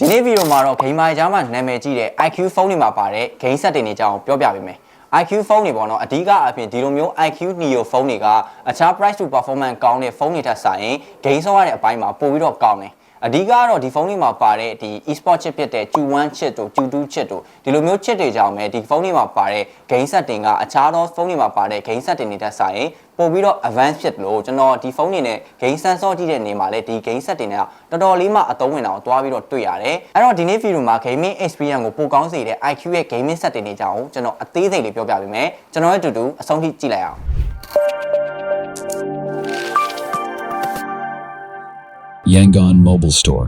ဒီနေ့ဗီဒီယိုမှာတော့ gamer ကြားမှာနာမည်ကြီးတဲ့ IQ ဖုန်းတွေမှာပါတဲ့ game set တွေနေကြအောင်ပြောပြပေးမယ် IQ ဖုန်းတွေပေါ့နော်အဓိကအပြင်ဒီလိုမျိုး IQ Neo ဖုန်းတွေကအခြား price to performance ကောင်းတဲ့ဖုန်းတွေထက်စာရင် game ဆော့ရတဲ့အပိုင်းမှာပိုပြီးတော့ကောင်းတယ် အဓိကတော့ဒီဖုန်းတွေမှာပါတဲ့ဒီ e-sport chip ဖြစ်တဲ့ Q1 chip တို့ Q2 chip တို့ဒီလိုမျိုး chip တွေကြောင့်ပဲဒီဖုန်းတွေမှာပါတဲ့ game setting ကအခြားသောဖုန်းတွေမှာပါတဲ့ game setting တွေထက်စာရင်ပို့ပြီးတော့ advance ဖြစ်လို့ကျွန်တော်ဒီဖုန်းတွေနဲ့ game sensor ကြည့်တဲ့နေမှာလဲဒီ game setting တွေကတော်တော်လေးမှအသုံးဝင်တာကိုတွားပြီးတော့တွေ့ရတယ်အဲ့တော့ဒီနေ့ video မှာ gaming experience ကိုပိုကောင်းစေတဲ့ IQ ရဲ့ gaming setting တွေကြောင်းကျွန်တော်အသေးစိတ်လေးပြောပြပေးမယ်ကျွန်တော်ရဲ့အတူတူအဆုံးထိကြည့်လိုက်အောင် Yangon Mobile Store.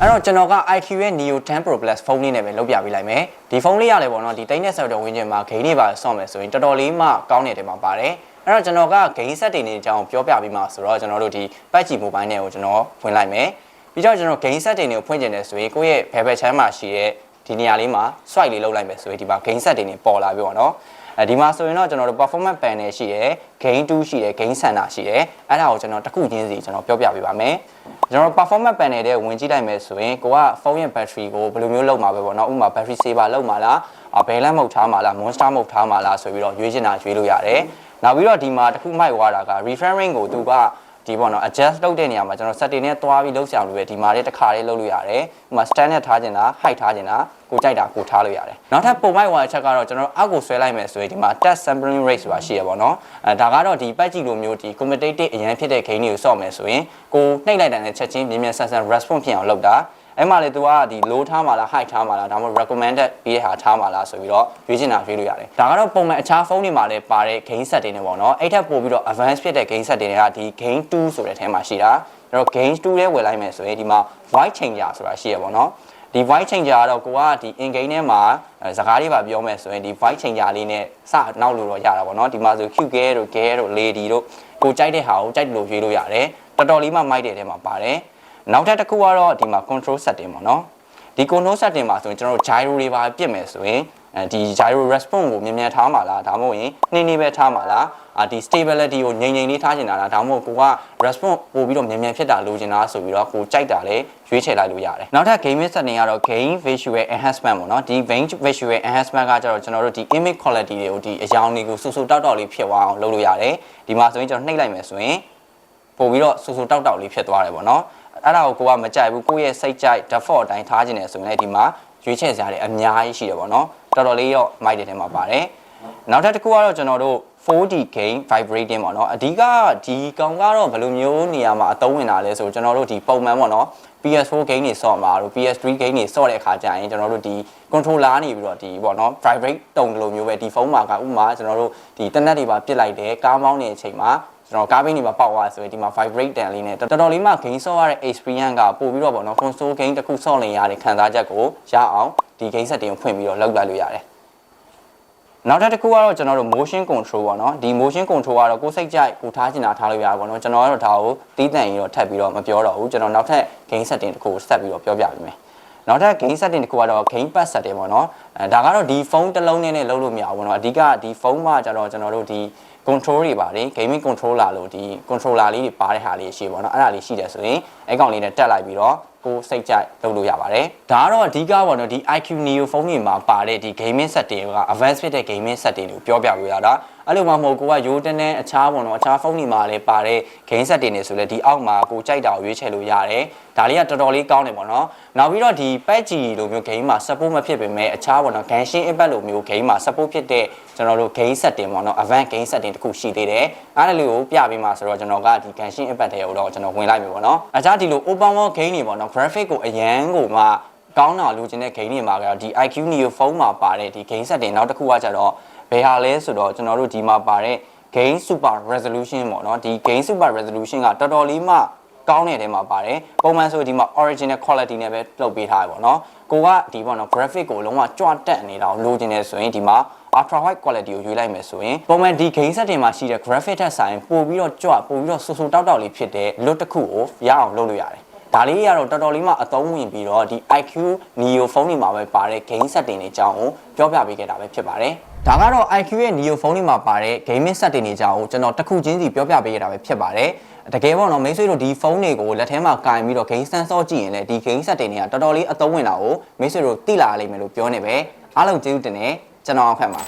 အဲ့တော့ကျွန်တော်က IQ ရဲ့ Neo 10 Pro Plus ဖုန်းလေးနဲ့ပဲလုပ်ပြပေးလိုက်မယ်ဒီဖုန်းလေးရတယ်ပေါ့နော်ဒီတိုင်းနဲ့ဆော်တော့ဝင်းကျင်မှာဂိမ်းတွေပါဆော့မယ်ဆိုရင်တော်တော်လေးမှကောင်းနေတယ်မှာပါတယ်အဲ့တော့ကျွန်တော်ကဂိမ်းဆက်တွေနေအကြောင်းပြောပြပြီးမှဆိုတော့ကျွန်တော်တို့ဒီ patch mobile နဲ့ကိုကျွန်တော်ဖွင့်လိုက်မယ်ပြီးတော့ကျွန်တော်ဂိမ်းဆက်တွေနေကိုဖွင့်ကျင်တယ်ဆိုရင်ကိုယ့်ရဲ့ဘယ်ဘက်ချမ်းမှာရှိတဲ့ဒီနေရာလေးမှာ swipe လေးလုပ်လိုက်မယ်ဆိုရင်ဒီမှာဂိမ်းဆက်တွေနေပေါ်လာပြီပေါ့နော် အဲဒီမှာဆိုရင်တော့ကျွန်တော်တို့ performance panel ရှိတယ် gain 2ရှိတယ် gain center ရှိတယ်အဲ့ဒါကိုကျွန်တော်တစ်ခုချင်းစီကျွန်တော်ပြောပြပေးပါမယ်ကျွန်တော် performance panel တဲ့ဝင်ကြည့်လိုက်မယ်ဆိုရင်ကိုကဖုန်းရဲ့ battery ကိုဘယ်လိုမျိုးလုပ်မှာပဲပေါ့နော်ဥပမာ battery saver လုပ်မှာလားဘယ်လမ်းမုတ်ထားမှာလား monster မုတ်ထားမှာလားဆိုပြီးတော့ရွေးချင်တာရွေးလို့ရတယ်နောက်ပြီးတော့ဒီမှာတစ်ခုမိုက်သွားတာက reframe ကိုသူက ဒီပေါ့နော် adjust လုပ်တဲ့နေရာမှာကျွန်တော် setting နဲ့တွားပြီးလုပ်ဆောင်လို့ပဲဒီမှာလေးတစ်ခါလေးလုပ်လို့ရတယ်ဥပမာ stand နဲ့ထားခြင်းလား height ထားခြင်းလားကိုကြိုက်တာကိုထားလို့ရတယ်နောက်ထပ်ပုံမိုက်သွားတဲ့ချက်ကတော့ကျွန်တော်အောက်ကိုဆွဲလိုက်မယ်ဆိုရင်ဒီမှာ touch sampling rate ဆိုတာရှိရပါတော့အဲဒါကတော့ဒီပတ်ကြည့်လိုမျိုးဒီ competitive အရင်ဖြစ်တဲ့ game တွေကိုစော့မယ်ဆိုရင်ကိုနှိပ်လိုက်တဲ့ချက်ချင်းမြင်မြန်ဆန်ဆန် response ဖြစ်အောင်လုပ်တာ အဲ့မှာလေ तू ကဒီ low ထားမှာလား high ထားမှာလားဒါမှမဟုတ် recommended ပြီးတဲ့ဟာထားမှာလားဆိုပြီးတော့ရွေးချင်တာရွေးလို့ရတယ်ဒါကတော့ပုံမှန်အခြားဖုန်းတွေမှာလည်းပါတဲ့ game set တွေနေပေါ့နော်အဲ့ထက်ပိုပြီးတော့ advanced ဖြစ်တဲ့ game set တွေတွေကဒီ game 2ဆိုတဲ့ထဲမှာရှိတာအဲ့တော့ game 2ထဲဝယ်လိုက်မယ်ဆိုရင်ဒီမှာ white changer ဆိုတာရှိရပေါ့နော်ဒီ white changer ကတော့ကိုကဒီ in game ထဲမှာစကားလေးပါပြောမယ်ဆိုရင်ဒီ white changer လေးနဲ့စနောက်လို့တော့ရတာပေါ့နော်ဒီမှာဆို QG တို့ G တို့ Lady တို့ကိုကြိုက်တဲ့ဟာကိုကြိုက်တယ်လို့ရွေးလို့ရတယ်တော်တော်လေးမှမိုက်တဲ့ထဲမှာပါတယ် နောက်ထပ်တစ်ခုကတော့ဒီမှာ control setting ပေါ့နော်ဒီ control setting မှာဆိုရင်ကျွန်တော်တို့ gyro တွေပါပြစ်မယ်ဆိုရင်အဲဒီ gyro response ကိုမြန်မြန်ထားမှာလားဒါမှမဟုတ်ရင်နှင်းနှင်းပဲထားမှာလားအာဒီ stability ကိုငြိမ်ငြိမ်လေးထားချင်တာလားဒါမှမဟုတ်ကိုက response ပို့ပြီးတော့မြန်မြန်ဖြစ်တာလိုချင်တာဆိုပြီးတော့ကိုကြိုက်တာလေရွေးချယ်လိုက်လို့ရတယ်နောက်ထပ် gaming setting ကတော့ game visual enhancement ပေါ့နော်ဒီ game visual enhancement ကကျတော့ကျွန်တော်တို့ဒီ image quality တွေကိုဒီအယောင်တွေကိုဆူဆူတောက်တောက်လေးဖြစ်သွားအောင်လုပ်လို့ရတယ်ဒီမှာဆိုရင်ကျွန်တော်နှိပ်လိုက်မယ်ဆိုရင်ပို့ပြီးတော့ဆူဆူတောက်တောက်လေးဖြစ်သွားတယ်ပေါ့နော် အဲ့ဒါကိုကိုကမကြိုက်ဘူးကိုယ့်ရဲ့စိတ်ကြိုက် default အတိုင်းထားခြင်းတယ်ဆိုရင်လည်းဒီမှာရွေးချယ်စရာတွေအများကြီးရှိတယ်ပေါ့နော်တော်တော်လေးရောမိုက်တဲ့ထဲမှာပါတယ်နောက်ထပ်တစ်ခုကတော့ကျွန်တော်တို့ 4D game vibrating ပေါ့နော်အဓိကဒီကောင်ကတော့ဘယ်လိုမျိုးနေရာမှာအသုံးဝင်တာလဲဆိုကျွန်တော်တို့ဒီပုံမှန်ပေါ့နော် PS4 game တွေဆော့မှာတို့ PS3 game တွေဆော့တဲ့အခါကျရင်ကျွန်တော်တို့ဒီ controller နေပြီးတော့ဒီပေါ့နော် vibrate တုံတယ်လို့မျိုးပဲဒီဖုန်းမှာကဥပမာကျွန်တော်တို့ဒီတနက်တွေပါပြစ်လိုက်တယ်ကားမောင်းနေတဲ့အချိန်မှာကျွန်တော်ကားဘိန်းတွေမှာပေါက်သွားဆိုရင်ဒီမှာ vibrate တန်လေးနဲ့တော်တော်လေးမှ game ဆော့ရတဲ့ experience ကပို့ပြီးတော့ပေါ့နော် console game တစ်ခုဆော့နေရတဲ့ခံစားချက်ကိုရအောင်ဒီ game setting ကိုဖွင့်ပြီးတော့လောက်လိုက်လို့ရတယ်နောက်ထပ်တစ်ခုကတော့ကျွန်တော်တို့ motion control ပေါ့နော်ဒီ motion control ကတော့ကိုယ်စိတ်ကြိုက်ကိုထားချင်တာထားလို့ရပါပေါ့နော်ကျွန်တော်ကတော့ဒါကိုတီးတန့်ရင်တော့ထပ်ပြီးတော့မပြောတော့ဘူးကျွန်တော်နောက်ထပ် game setting တစ်ခုကိုဆက်ပြီးတော့ပြောပြပေးမယ်နောက်ထပ် game setting တစ်ခုကတော့ game pad setting ပေါ့နော်အဲဒါကတော့ဒီဖုန်းတစ်လုံးနဲ့လုပ်လို့မရဘူးပေါ့နော်အဓိကဒီဖုန်းမှာကျတော့ကျွန်တော်တို့ဒီ control တွေပါတယ် gaming controller လို့ဒီ controller လေးတွေပါတဲ့ဟာလေးရှိပေါ့နော်အဲ့ဒါလေးရှိတယ်ဆိုရင်အဲ့ကောင်လေးနဲ့တက်လိုက်ပြီးတော့ကိုစိတ်ကြိုက်လုပ်လို့ရပါတယ်ဒါကတော့အဓိကပေါ့နော်ဒီ IQ Neo ဖုန်းတွေမှာပါတဲ့ဒီ gaming setting က advanced ဖြစ်တဲ့ gaming setting ကိုပြောပြပေးရတာ အဲ့လိုမှမဟုတ်ကိုကရိုးတန်းတန်းအခြားပေါ့နော်အခြားဖုန်းတွေမှာလည်းပါတဲ့ game setting တွေဆိုလဲဒီအောက်မှာကိုကြိုက်တာကိုရွေးချယ်လို့ရတယ်ဒါလေးကတော်တော်လေးကောင်းတယ်ပေါ့နော်နောက်ပြီးတော့ဒီ patch လိုမျိုး game မှာ support မဖြစ်ပေမဲ့အခြားပေါ့နော် Genshin Impact လိုမျိုး game မှာ support ဖြစ်တဲ့ကျွန်တော်တို့ game setting ပေါ့နော် advanced game setting တခုရှိသေးတယ်အဲ့ဒါလေးကိုပြပေးမှာဆိုတော့ကျွန်တော်ကဒီ Genshin Impact တွေကိုတော့ကျွန်တော်ဝင်လိုက်ပြီပေါ့နော်အခြားဒီလို open world game တွေပေါ့နော် graphic ကိုအရန်ကိုမှကောင်းတာလိုချင်တဲ့ game တွေမှာကတော့ဒီ IQ Neo ဖုန်းမှာပါတဲ့ဒီ game setting နောက်တစ်ခုကကြတော့ ဘယ်ဟာလဲဆိုတော့ကျွန်တော်တို့ဒီမှာပါတဲ့ game super resolution ပေါ့နော်ဒီ game super resolution ကတော်တော်လေးမှကောင်းတဲ့ထဲမှာပါတယ်ပုံမှန်ဆိုဒီမှာ original quality နဲ့ပဲလုပ်ပေးထားရပေါ့နော်ကိုကဒီပေါ့နော် graphic ကိုလုံးဝကြွတက်နေတာကိုလိုချင်တယ်ဆိုရင်ဒီမှာ ultra wide quality ကိုရွေးလိုက်မယ်ဆိုရင်ပုံမှန်ဒီ game setting မှာရှိတဲ့ graphic ထက်ဆိုင်ပို့ပြီးတော့ကြွပို့ပြီးတော့ဆူဆူတောက်တောက်လေးဖြစ်တဲ့ look တစ်ခုကိုရအောင်လုပ်လို့ရတယ်ဒါလေးကတော့တော်တော်လေးမှအသုံးဝင်ပြီးတော့ဒီ IQ Neo ဖုန်းတွေမှာပဲပါတဲ့ game setting တွေအကြောင်းကိုပြောပြပေးခဲ့တာပဲဖြစ်ပါတယ်။ ဒါကတော့ IQ ရဲ့ Neo ဖုန်းတွေမှာပါတဲ့ gaming setting တွေအကြောင်းကိုကျွန်တော်တစ်ခုချင်းစီပြောပြပေးခဲ့တာပဲဖြစ်ပါတယ်။တကယ်ပေါ့နော်မိတ်ဆွေတို့ဒီဖုန်းတွေကိုလက်ထဲမှာကင်ပြီးတော့ game စမ်းစောကြည့်ရင်လည်းဒီ game set တွေတွေကတော်တော်လေးအသုံးဝင်တာကိုမိတ်ဆွေတို့သိလာရလိမ့်မယ်လို့ပြောနေပဲအားလုံးကျေးဇူးတင်တယ်ကျွန်တော်အောင်ဖက်ပါ